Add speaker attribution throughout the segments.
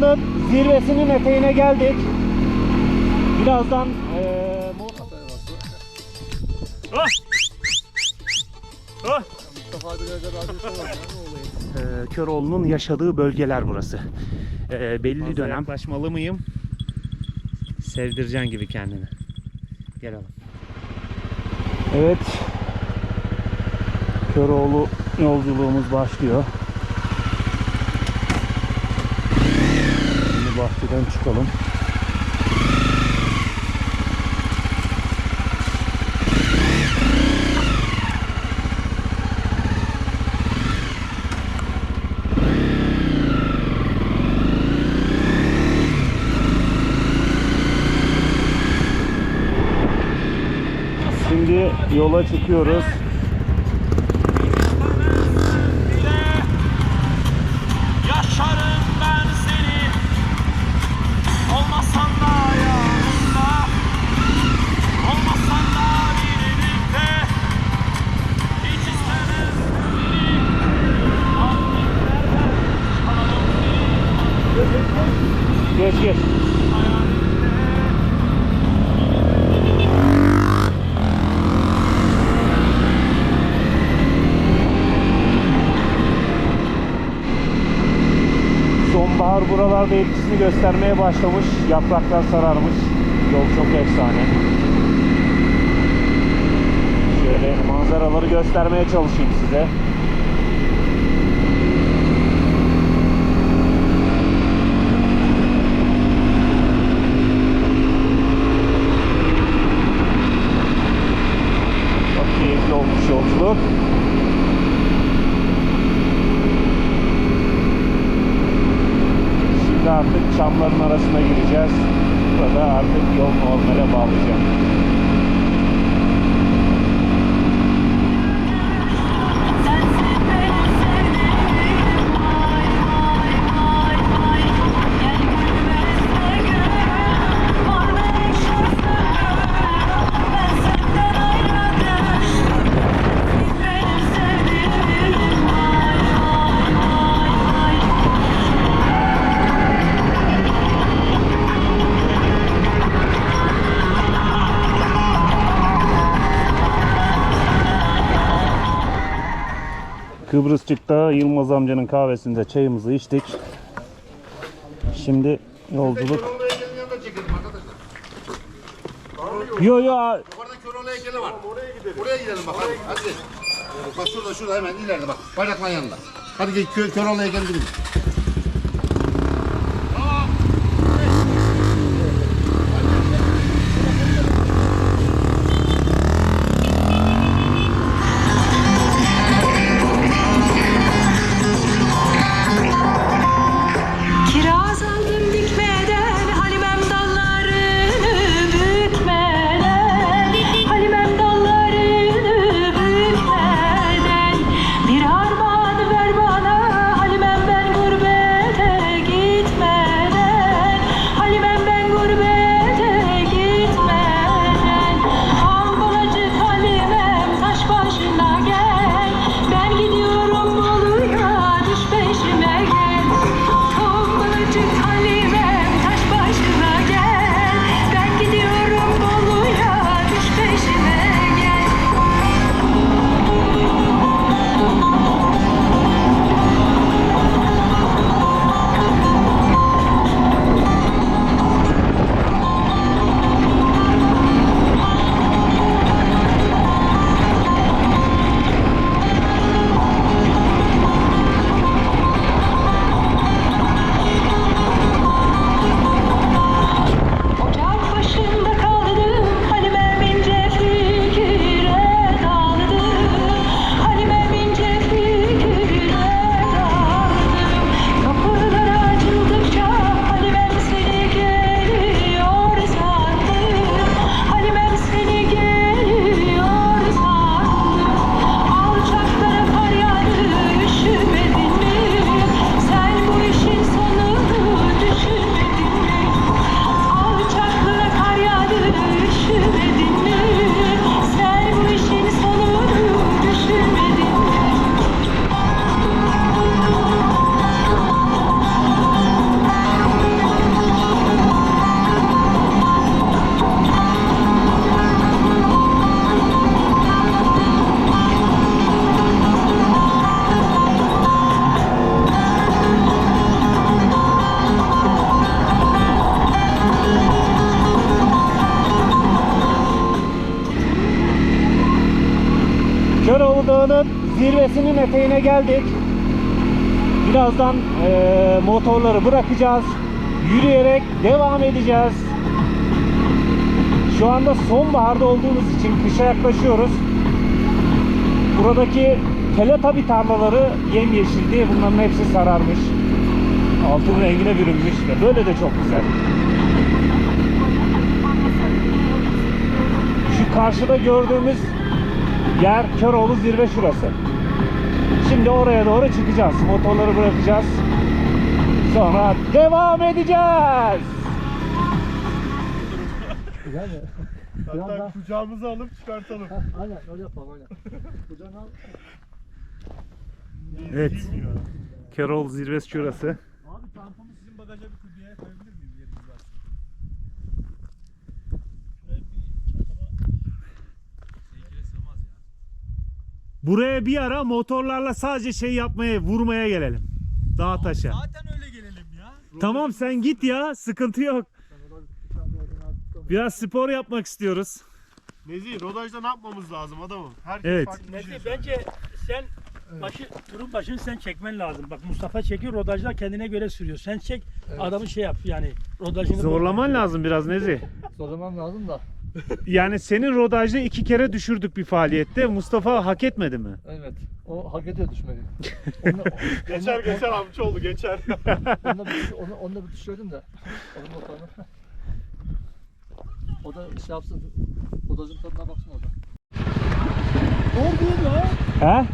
Speaker 1: Dağı'nın zirvesinin eteğine geldik. Birazdan eee mola- Ah! Ah! Eee, Köroğlu'nun yaşadığı bölgeler burası. Eee, belli dönem.
Speaker 2: Yaklaşmalı mıyım? Sevdireceksin gibi kendini. Gel oğlum.
Speaker 1: Evet. Köroğlu yolculuğumuz başlıyor. Bahçeden çıkalım. Şimdi yola çıkıyoruz. Geç. Sonbahar buralarda etkisini göstermeye başlamış. Yapraklar sararmış. Yol çok efsane. Şöyle manzaraları göstermeye çalışayım size. Çok keyifli olmuş yolculuk. Şimdi artık çamların arasına gireceğiz. Burada artık yol normale bağlayacak. Kıbrısçık'ta Yılmaz amcanın kahvesinde çayımızı içtik. Şimdi yolculuk. Yo yo
Speaker 3: Yukarıda Köroğlu heykeli var. Oraya gidelim. Oraya gidelim bak hadi. Bak şurada şurada hemen ileride bak. Bacakların yanında. Hadi gel Kö Köroğlu heykeli.
Speaker 1: Eteğine geldik. Birazdan eee, motorları bırakacağız. Yürüyerek devam edeceğiz. Şu anda sonbaharda olduğumuz için kışa yaklaşıyoruz. Buradaki teletabi tarlaları yemyeşildi. Bunların hepsi sararmış. Altın rengine bürünmüş ve böyle de çok güzel. Şu karşıda gördüğümüz yer Köroğlu zirve şurası. Şimdi oraya doğru çıkacağız. Motorları bırakacağız. Sonra devam edeceğiz.
Speaker 4: Hatta kucağımıza alıp çıkartalım.
Speaker 5: Aynen öyle yapalım aynen. Kucağına al.
Speaker 1: Evet. Köroğlu zirvesi şurası.
Speaker 4: Abi tamponu sizin bagaja bir
Speaker 1: Buraya bir ara motorlarla sadece şey yapmaya, vurmaya gelelim. Dağ taşa.
Speaker 4: Zaten öyle gelelim ya.
Speaker 1: Tamam sen git ya, sıkıntı yok. Biraz spor yapmak istiyoruz.
Speaker 4: Nezih, rodajda ne yapmamız lazım adamım? Herkes
Speaker 1: Evet.
Speaker 4: farklı bir şey söylüyor.
Speaker 6: bence sen başı turun başını sen çekmen lazım. Bak Mustafa çekiyor rodajlar kendine göre sürüyor. Sen çek adamı şey yap yani rodajını
Speaker 1: Zorlaman lazım biraz Nezi.
Speaker 5: Zorlamam lazım da.
Speaker 1: Yani senin rodajda iki kere düşürdük bir faaliyette. Mustafa hak etmedi mi?
Speaker 5: Evet. O hak ediyor düşmeyi. Onunla,
Speaker 4: Geçer geçer amcaoğlu geçer.
Speaker 5: onunla, bir, onu, onunla bir düşürdüm de. Onun motorunu. O da şey yapsın. Odacın tadına baksın orada.
Speaker 1: He?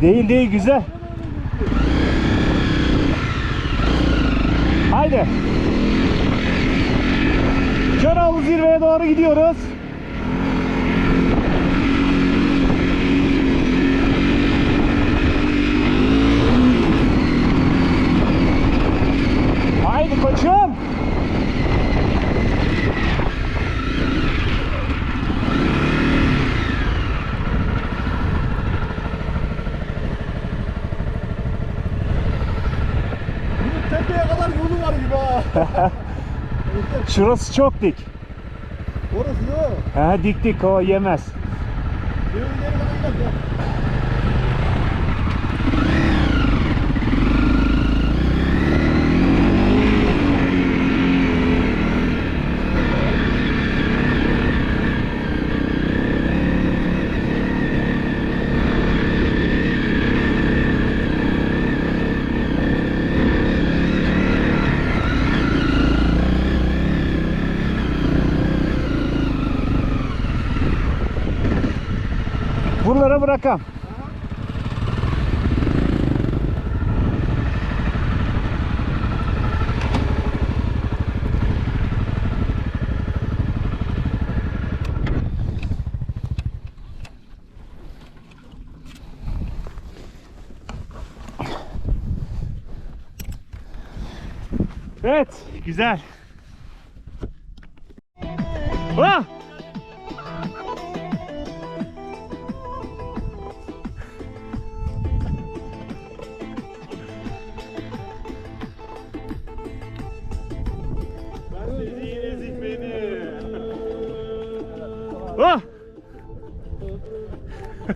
Speaker 1: Değil değil güzel. Haydi. Köroğlu zirveye doğru gidiyoruz. Haydi koçum.
Speaker 4: Tepeye kadar yolu var gibi ha.
Speaker 1: Şurası çok dik.
Speaker 4: Orası ne o?
Speaker 1: He dik dik o yemez.
Speaker 4: Bir ileri kadar
Speaker 1: bırakam. Evet, güzel. Ah!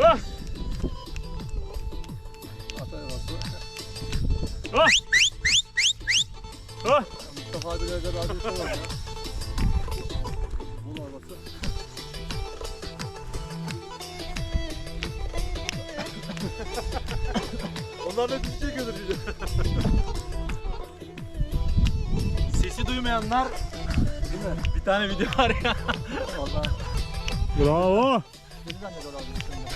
Speaker 1: Ah! Ah! Ah!
Speaker 5: Mustafa abiyle de razı olsun
Speaker 4: Onlar da düşecek ödür
Speaker 6: Sesi duymayanlar bir tane video var ya.
Speaker 5: Valla.
Speaker 1: Bravo.
Speaker 5: Beni zannediyorlar. şimdi.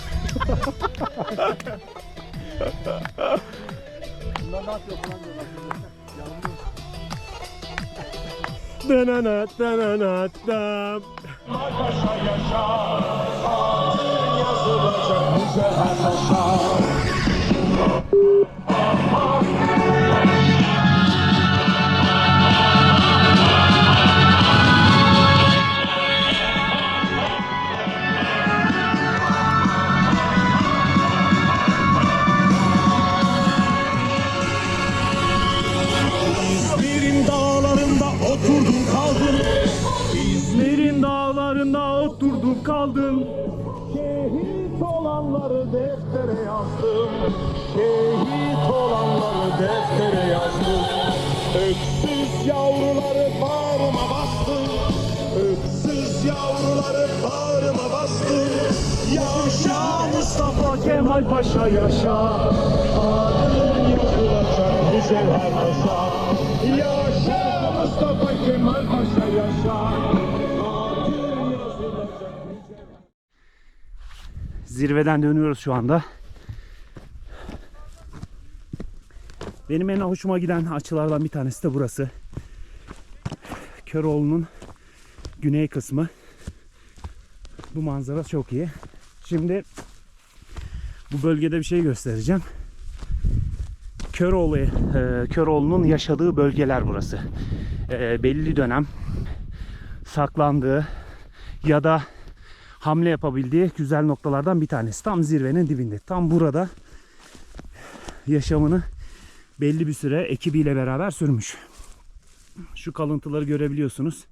Speaker 5: Bunlar ne yapıyor falan diyorlar. Yanılıyor.
Speaker 1: Danana danana dam.
Speaker 7: İzmir'in Yaşa Mustafa Kemal Paşa yaşa Adın yazılacak mücevher taşa Yaşa Mustafa Kemal Paşa yaşa
Speaker 1: Zirveden dönüyoruz şu anda. Benim en hoşuma giden açılardan bir tanesi de burası. Köroğlu'nun güney kısmı. Bu manzara çok iyi. Şimdi bu bölgede bir şey göstereceğim. Köroğlu, e, Köroğlu'nun yaşadığı bölgeler burası. E, belli dönem saklandığı ya da hamle yapabildiği güzel noktalardan bir tanesi. Tam zirvenin dibinde. Tam burada yaşamını belli bir süre ekibiyle beraber sürmüş. Şu kalıntıları görebiliyorsunuz.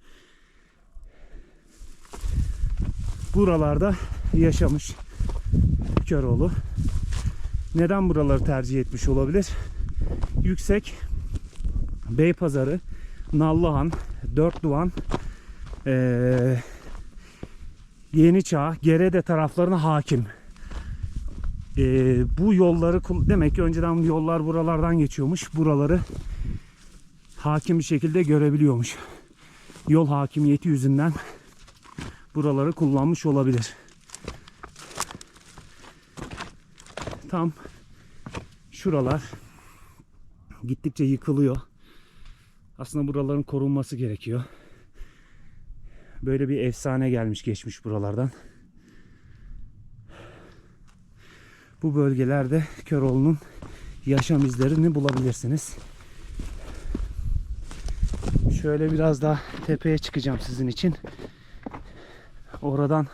Speaker 1: Buralarda yaşamış Köroğlu. Neden buraları tercih etmiş olabilir? Yüksek Beypazarı, Nallıhan, Dörtduvan, eee Yeni Çağ, Gerede taraflarına hakim. Ee, bu yolları demek ki önceden yollar buralardan geçiyormuş. Buraları hakim bir şekilde görebiliyormuş. Yol hakimiyeti yüzünden buraları kullanmış olabilir. Tam şuralar gittikçe yıkılıyor. Aslında buraların korunması gerekiyor. Böyle bir efsane gelmiş geçmiş buralardan. Bu bölgelerde Köroğlu'nun yaşam izlerini bulabilirsiniz. Şöyle biraz daha tepeye çıkacağım sizin için. Oradan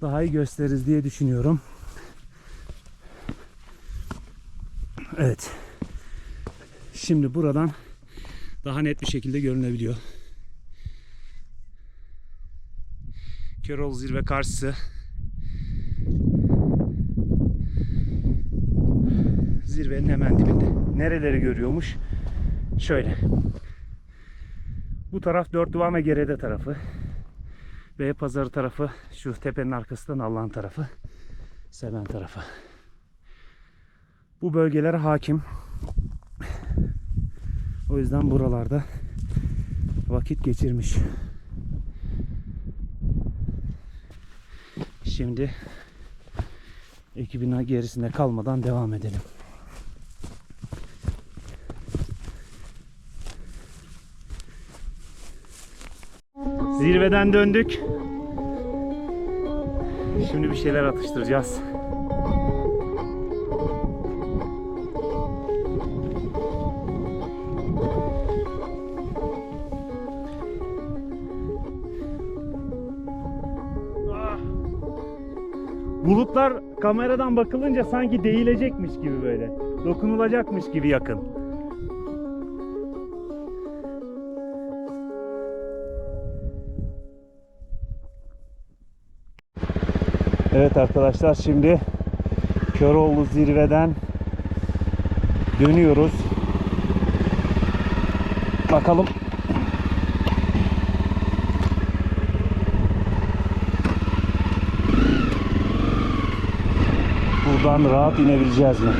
Speaker 1: daha iyi gösteririz diye düşünüyorum. Evet. Şimdi buradan daha net bir şekilde görünebiliyor. Köroğlu zirve karşısı. Zirvenin hemen dibinde. Nereleri görüyormuş? Şöyle. Bu taraf dört duvan ve gerede tarafı. Ve pazarı tarafı şu tepenin arkasından Allah'ın tarafı. Seven tarafı. Bu bölgelere hakim. O yüzden buralarda vakit geçirmiş. Şimdi ekibin gerisinde kalmadan devam edelim. Zirveden döndük. Şimdi bir şeyler atıştıracağız. Bulutlar kameradan bakılınca sanki değilecekmiş gibi böyle. Dokunulacakmış gibi yakın. Evet arkadaşlar şimdi Köroğlu zirveden dönüyoruz. Bakalım buradan rahat inebileceğiz mi?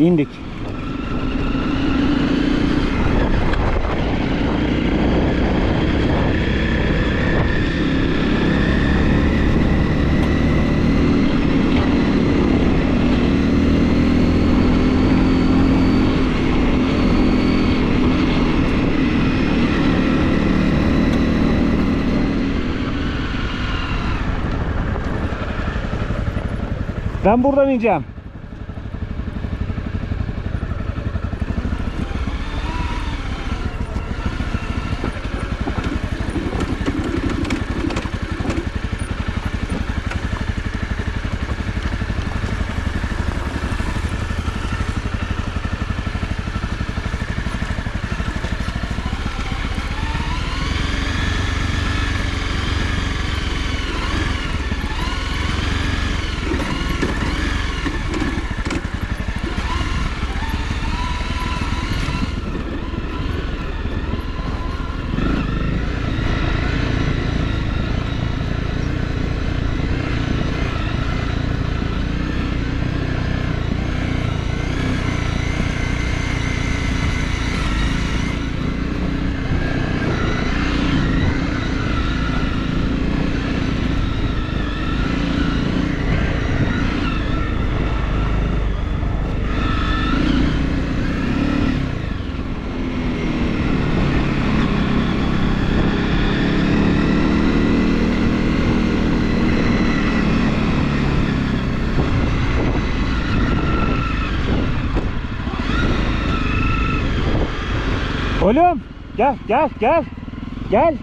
Speaker 1: İndik. Ben buradan ineceğim. Oğlum gel gel gel. Gel.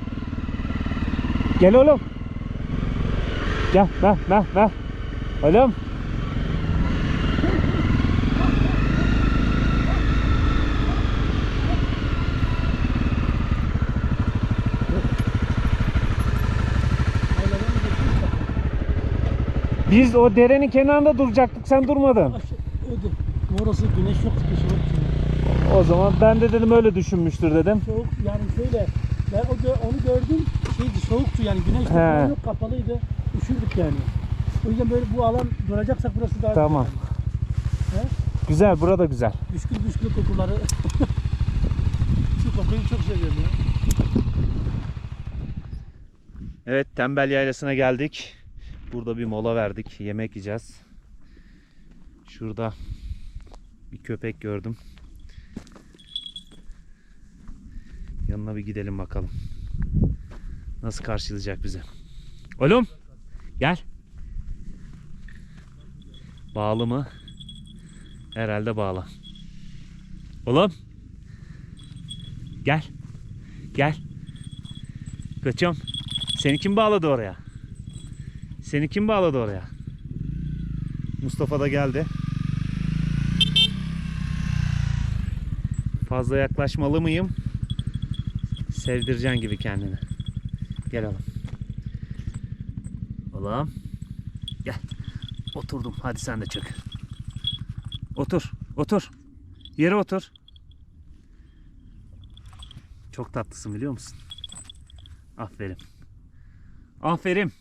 Speaker 1: Gel oğlum. Gel ver ver ver. Oğlum. Biz o derenin kenarında duracaktık sen durmadın.
Speaker 6: Orası güneş yok ki soğuk.
Speaker 1: O zaman ben de dedim öyle düşünmüştür dedim.
Speaker 6: Soğuk yani şöyle ben o gö- onu gördüm şeydi soğuktu yani güneş
Speaker 1: He.
Speaker 6: yok kapalıydı üşürdük yani. O yüzden böyle bu alan duracaksak burası daha
Speaker 1: Tamam.
Speaker 6: güzel. He?
Speaker 1: Güzel burada güzel.
Speaker 6: Püskül püskül kokuları. Şu kokuyu çok seviyorum ya.
Speaker 1: Evet Tembel Yaylası'na geldik. Burada bir mola verdik. Yemek yiyeceğiz. Şurada bir köpek gördüm. Yanına bir gidelim bakalım. Nasıl karşılayacak bizi. Oğlum gel. Bağlı mı? Herhalde bağlı. Oğlum. Gel. Gel. Kaçıyorum. Seni kim bağladı oraya? Seni kim bağladı oraya? Mustafa da geldi. Fazla yaklaşmalı mıyım? Sevdireceksin gibi kendini. Gel oğlum. Oğlum. Gel. Oturdum. Hadi sen de çık. Otur. Otur. Yere otur. Çok tatlısın biliyor musun? Aferin. Aferin.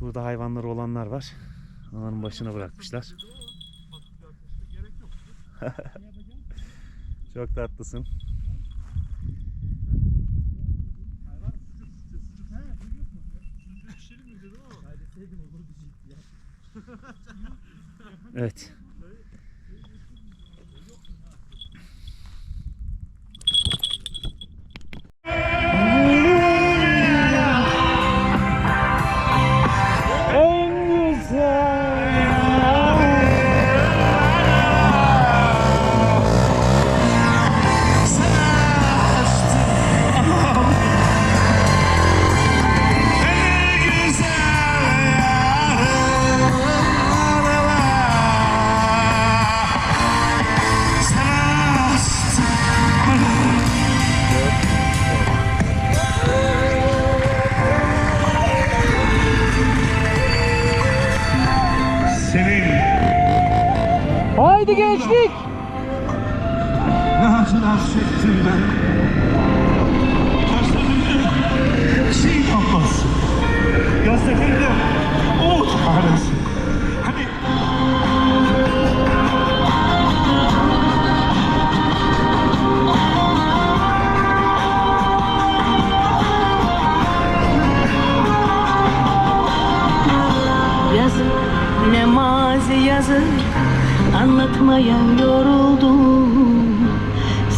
Speaker 1: Burada hayvanları olanlar var. Onların başına bırakmışlar. Çok tatlısın. Evet.
Speaker 8: Aramaya yoruldum.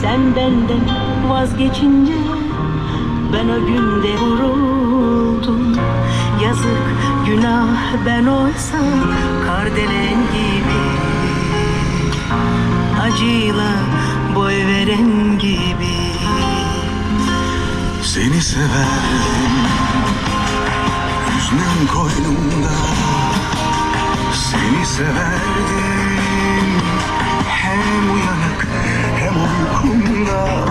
Speaker 8: Sen benden vazgeçince ben o günde vuruldum. Yazık günah ben oysa kardelen gibi. Acıyla boy veren gibi.
Speaker 9: Seni severdim Hüznün koynumda seni severdim. Hem uyanık hem uykumda.